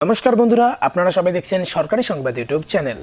নমস্কার বন্ধুরা, আপনারা সবাই দেখছেন সরকারি সংবাদ ইউটিউব চ্যানেল।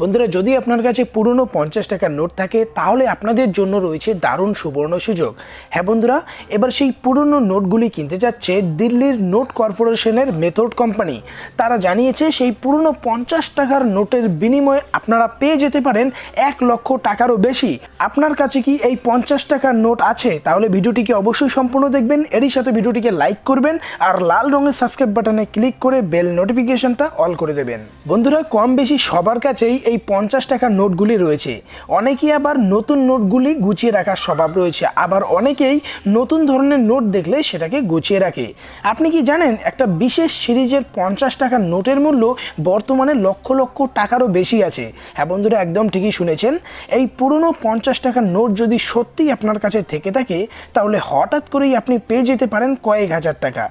বন্ধুরা, যদি আপনার কাছে পুরনো পঞ্চাশ টাকার নোট থাকে, তাহলে আপনাদের জন্য রয়েছে দারুণ সুবর্ণ সুযোগ। হ্যাঁ বন্ধুরা, এবার সেই পুরনো নোটগুলি কিনতে যাচ্ছে দিল্লির নোট কর্পোরেশনের মেথড কোম্পানি। তারা জানিয়েছে সেই পুরনো পঞ্চাশ টাকার নোটের বিনিময়ে আপনারা পেয়ে যেতে পারেন এক লক্ষ টাকারও বেশি। আপনার কাছে কি এই পঞ্চাশ টাকার নোট আছে? তাহলে ভিডিওটিকে অবশ্যই সম্পূর্ণ দেখবেন। এরই সাথে ভিডিওটিকে লাইক করবেন আর লাল রঙের সাবস্ক্রাইব বাটনে ক্লিক করে বেল নোটিফিকেশনটা অল করে দেবেন। বন্ধুরা কম বেশি সবার কাছেই এই পঞ্চাশ টাকার নোটগুলি রয়েছে। অনেকেই আবার নতুন নোটগুলি গুছিয়ে রাখার স্বভাব রয়েছে। আবার অনেকেই নতুন ধরনের নোট দেখলে সেটাকে গুছিয়ে রাখে। আপনি কি জানেন, একটা বিশেষ সিরিজের পঞ্চাশ টাকার নোটের মূল্য বর্তমানে লক্ষ লক্ষ টাকারও বেশি আছে। হ্যাঁ বন্ধুরা, একদম ঠিকই শুনেছেন। এই পুরনো পঞ্চাশ টাকার নোট যদি সত্যিই আপনার কাছে থেকে থাকে, তাহলে হঠাৎ করেই আপনি পেয়ে যেতে পারেন কয়েক হাজার টাকা।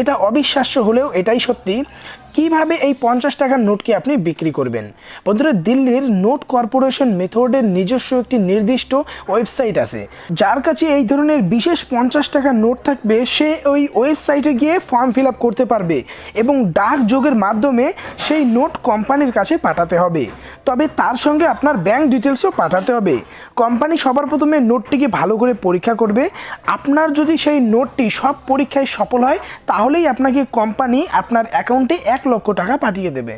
এটা অবিশ্বাস্য হলেও এটাই সত্যি। কীভাবে এই পঞ্চাশ টাকার নোটকে আপনি বিক্রি করবেন? বন্ধুরা, দিল্লির নোট কর্পোরেশন মেথডের নিজস্ব একটি নির্দিষ্ট ওয়েবসাইট আছে। যার কাছে এই ধরনের বিশেষ পঞ্চাশ টাকার নোট থাকবে, সে ওই ওয়েবসাইটে গিয়ে ফর্ম ফিল করতে পারবে এবং ডাক যোগের মাধ্যমে সেই নোট কোম্পানির কাছে পাঠাতে হবে। তবে তার সঙ্গে আপনার ব্যাংক ডিটেলসও পাঠাতে হবে। কোম্পানি সবার প্রথমে নোটটিকে ভালো করে পরীক্ষা করবে। আপনার যদি সেই নোটটি সব পরীক্ষায় সফল হয়, তাহলেই আপনাকে কোম্পানি আপনার অ্যাকাউন্টে এক লক্ষ টাকা পাঠিয়ে দেবে।